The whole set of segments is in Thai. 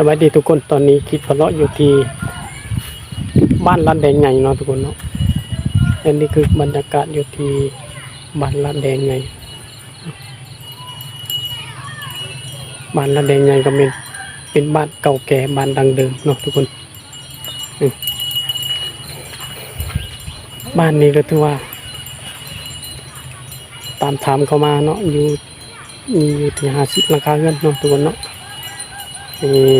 สวัสดีทุกคนตอนนี้คิดพะเลาะอยู่ที่บ้านลาดแดงใหญ่เนาะทุกคนเนาะอันนี้คือบรรยากาศอยู่ที่บ้านลาดแดงใหญ่บ้านลาดแดงใหญ่ก็เป็นเป็นบ้านเก่าแก่บ้านดังเดิมเนาะทุกคนบ้านนี้ก็ถือว่า ตามถามเขามาเนาะอยู่มีอยู่ที่ห้าสิบหลังคาเรือนเนาะทุกคนเนาะ นี่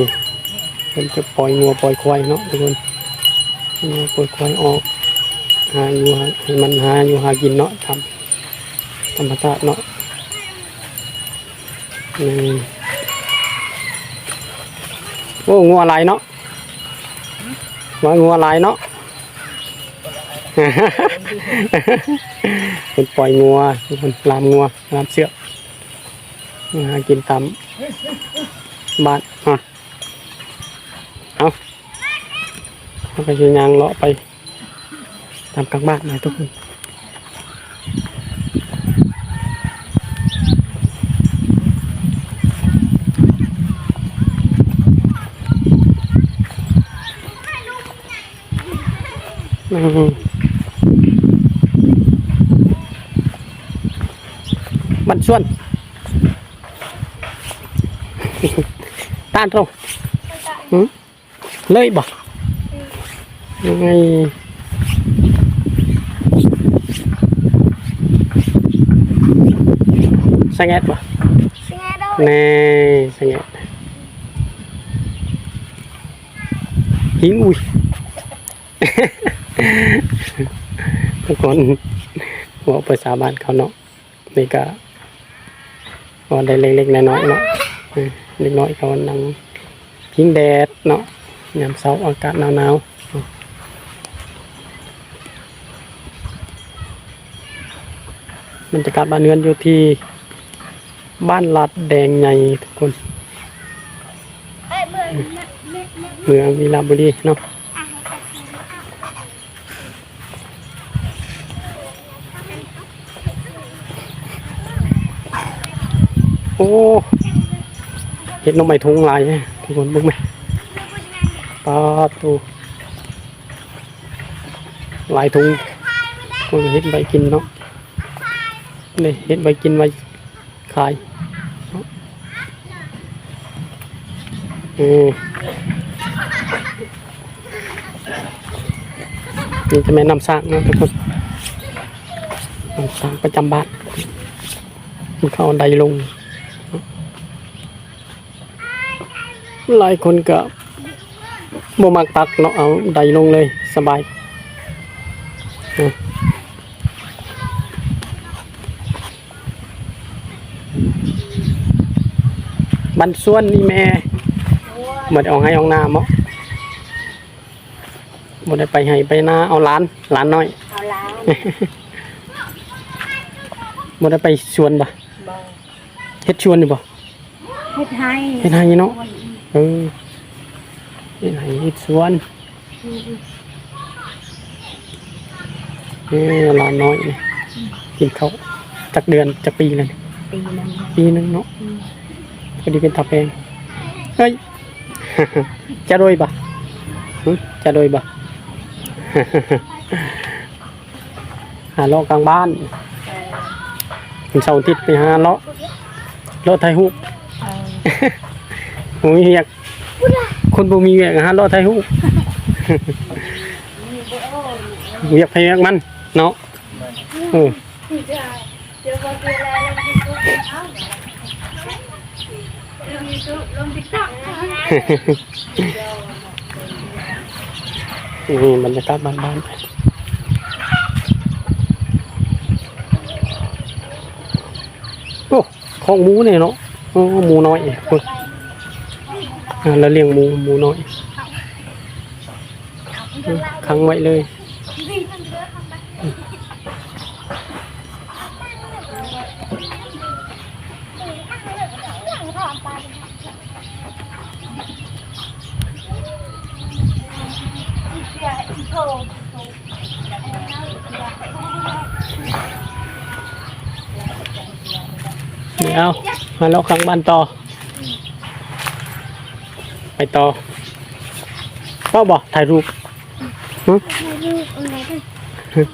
มันจะปล่อยงัวปล่อยควายเนาะทุกคนงัวปล่อยควายออกหาอยู่หาให้มันหาอยู่หากินเนาะทำธรรมชาติเนาะนี่โอ้งัวหลายเนาะว่างัวหลายเนาะเป็นปล่อยงัวเป็นลามงัวลามเสือกหากินตามบ้าน อะเอาเอาไปยิงยางเลาะไปตามกลางบ้านน่อยทุกคนอืมบันส่วน ตานตรงหืมเลยบ่ยังไงสังเกตบ่ Xin nghe đâu แน่สังเกตหิงอุ้ยทุกคนบอกภาษาบ้านเขาเนาะนี่ก็ก็ได้เล็กๆน้อยๆเนาะ เออเล็กน้อยเขานั่งพิงแดดเนาะยามเช้าอากาศหนาวๆบรรยากาศบ้านเรือนอยู่ที่บ้านลาดแดงใหญ่ทุกคน เมืองวีราบุรีเนาะโอ้ ห็ดน้องใหม่ทุงลายทุกคนบิ่งไหมปลาตูลายทุงก็เห็ดใบกินเนาะนี่เห็ดใบกินไว้ขายเนาะอืมนี่จะแม่นำสร้างนะทุกคนนำสร้างประจำบ้านมันเข้าไดลง หลายคนก็บ่มักตักเนาะเอาไดลงเลยสบายนะบันส่วนนี่แม่บ่ได้เอาให้เอาน้ำเนาะบ่ได้ไปให้ไปนาเอาหลานหลานน้อย Ao lá บ่ได้ไปสวนบ่ bờ เฮ็ดชวนอยู่บ่ Hết hai เฮ็ดให้เนาะ เออเฮ็ดให้เฮ็ดสวนนี่หลานน้อยนี่กินข้าวจักเดือนจักปีเลย Tì nâng ปีหนึงเนาะพอดีเป็นตาแพงเฮ้ย จะโดยบ่หึจะโดยบ่ หาเลาะกลางบ้านเป็นเสาร์อาทิตย์ไปหาเลาะเลาะไทยฮุก Ờ ผ มมีเรียก คนบ่มีเรียกหาเลาะไทยฮุกเรียกไปเรียกมัน เนาะเออ Chưa có kia là Làm YouTube Làm TikTok Làm TikTok นี่บรรยากาศบ้านๆโอ้ของหมูเนี่ยเนาะโอ้หมูน้อยเอ ออ่าแล้วเลี้ยงหมูหมูน้อยเออขังไว้เลยเดี๋ยวมาเลาะข้างบ้านต่อ ไปต่อก็บอกถ่ายรูปหึถ่ายรูปอะไรกัน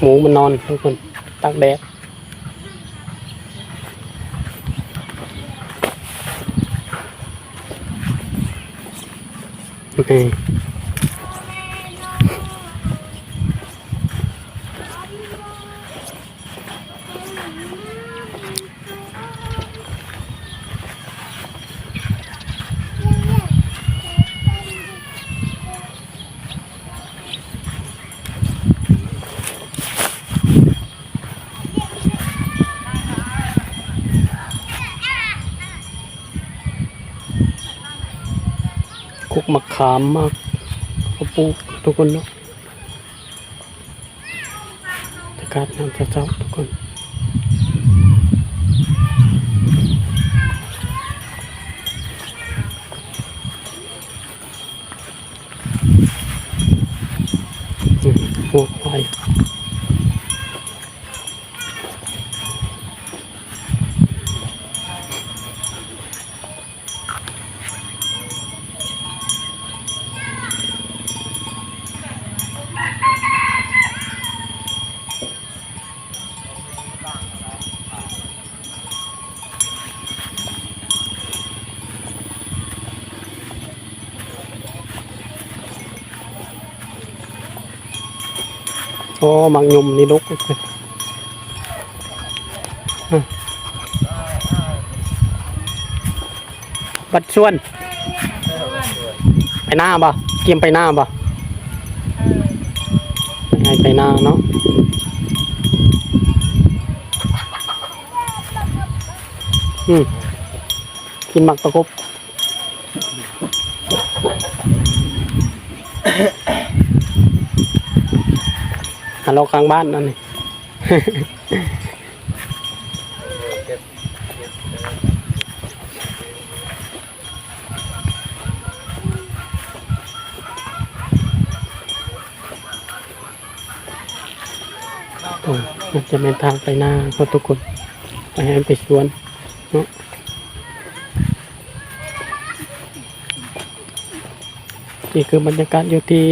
หมูมันนอนทุกคนตากแดดโอเค กมะขามมากเขาปลูกทุกคนเนาะจะกาดน้ำเจ้าทุกคน อ้มังยมนี่ลุกเลยบัดชวน ไปหน้าบ่เกียมไปหน้าบ่ไปไปหน้าเนาะอืมกินหมักตะกบ หาเรากลางบ้านนั่นนี่ โอ้มันจะเป็นทางไปหน้าเพราะทุกคน ไปให้ไปสวนเนาะนี่คือบรรยากาศอยู่ที่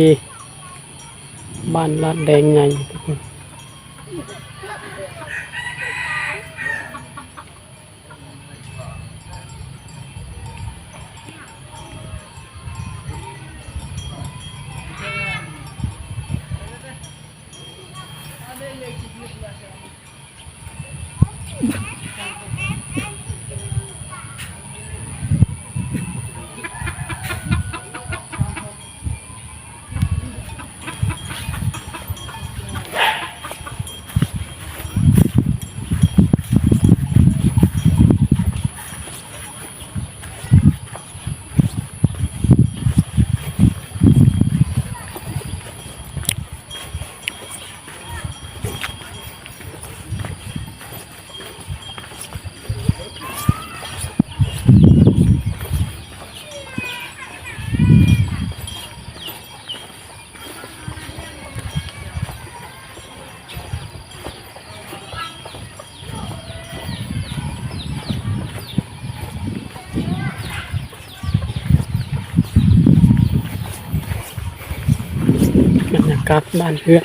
บ้านลาดแดงให กลับบ้านเพื่อน